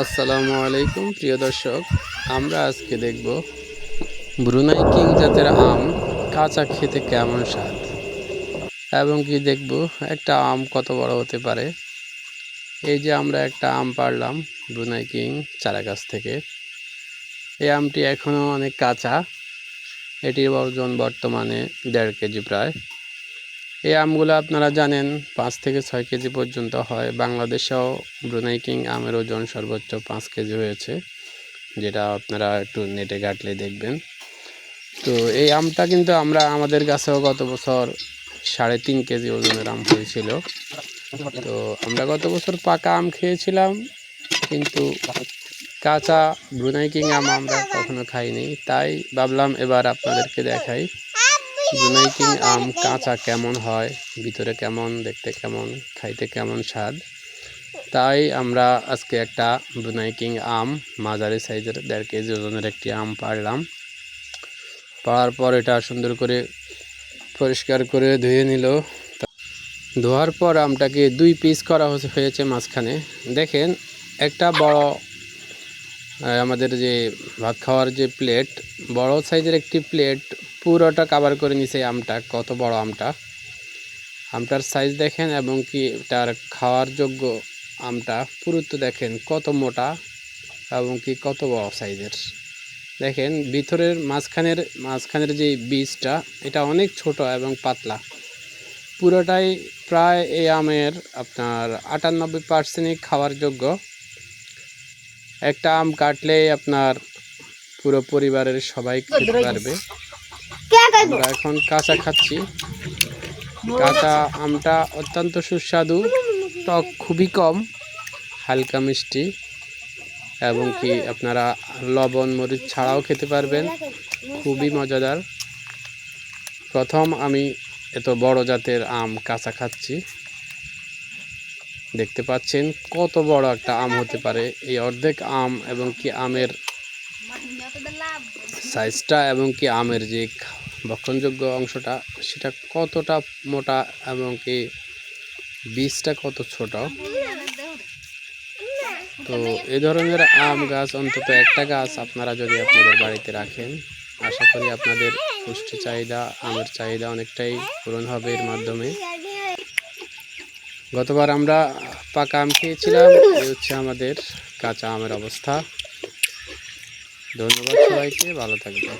আসসালামু আলাইকুম, প্রিয় দর্শক। আমরা আজকে দেখব ব্রুনাই কিং জাতের আম কাঁচা খেতে কেমন স্বাদ, এবং কি দেখব একটা আম কত বড় হতে পারে। এই যে আমরা একটা আম পারলাম ব্রুনাই কিং চারা গাছ থেকে। এই আমটি এখনও অনেক কাঁচা। এটির ওজন বর্তমানে দেড় কেজি প্রায়। এই আমগুলো আপনারা জানেন, পাঁচ থেকে ছয় কেজি পর্যন্ত হয়। বাংলাদেশেও ব্রুনাই কিং আমের ওজন সর্বোচ্চ পাঁচ কেজি হয়েছে, যেটা আপনারা একটু নেটে ঘাটলে দেখবেন। তো এই আমটা কিন্তু আমরা, আমাদের গাছেও গত বছর সাড়ে তিন কেজি ওজনের আম হয়েছিল। তো আমরা গত বছর পাকা আম খেয়েছিলাম, কিন্তু কাঁচা ব্রুনাই কিং আম আমরা কখনো খাইনি। তাই ভাবলাম এবার আপনাদেরকে দেখাই ব্রুনাই কিং আম কাঁচা কেমন হয়, ভিতরে কেমন, দেখতে কেমন, খাইতে কেমন স্বাদ। তাই আমরা আজকে একটা ব্রুনাই কিং আম, মাঝারি সাইজের দেড় কেজি ওজনের একটি আম পাড়লাম। পাড়ার পর এটা সুন্দর করে পরিষ্কার করে ধুয়ে নিল। ধোয়ার পর আমটাকে দুই পিস করা হয়েছে- মাঝখানে। দেখেন, একটা বড় আমাদের যে ভাত খাওয়ার যে প্লেট বড় সাইজের একটি প্লেট পুরোটা কাভার করে নিছে আমটা, কত বড় আমটা। আমটার সাইজ দেখেন এবং কি তার খাওয়ার যোগ্য আমটা, পুরুত্ব দেখেন কত মোটা এবং কি কত বড় সাইজের দেখেন ভিতরের মাঝখানের মাঝখানের যে বীজটা, এটা অনেক ছোট এবং পাতলা। পুরোটাই প্রায় এই আমের আপনার আটানব্বই পার্সেন্টই খাওয়ার যোগ্য। একটা আম কাটলেই আপনার পুরো পরিবারের সবাই খেতে পারবে। আমরা এখন কাঁচা খাচ্ছি। কাঁচা আমটা অত্যন্ত সুস্বাদু টক খুবই কম হালকা মিষ্টি এবং কি আপনারা লবণ মরিচ ছাড়াও খেতে পারবেন। খুবই মজাদার। প্রথম আমি এত বড় জাতের আম কাঁচা খাচ্ছি। দেখতে পাচ্ছেন কত বড় একটা আম হতে পারে। এই অর্ধেক আম এবং কি আমের সাইজটা এবং কি আমের যে ভক্ষণযোগ্য অংশটা, সেটা কতটা মোটা এবং কি বীজটা কত ছোট? তো এই ধরনের আম গাছ, অন্তত একটা গাছ আপনারা যদি আপনাদের বাড়িতে রাখেন, আশা করি আপনাদের পুষ্টি চাহিদা, আমের চাহিদা অনেকটাই পূরণ হবে এর মাধ্যমে। গতবার আমরা পাকা আম খেয়েছিলাম, এই হচ্ছে আমাদের কাঁচা আমের অবস্থা। ধন্যবাদ সবাইকে, ভালো থাকবেন।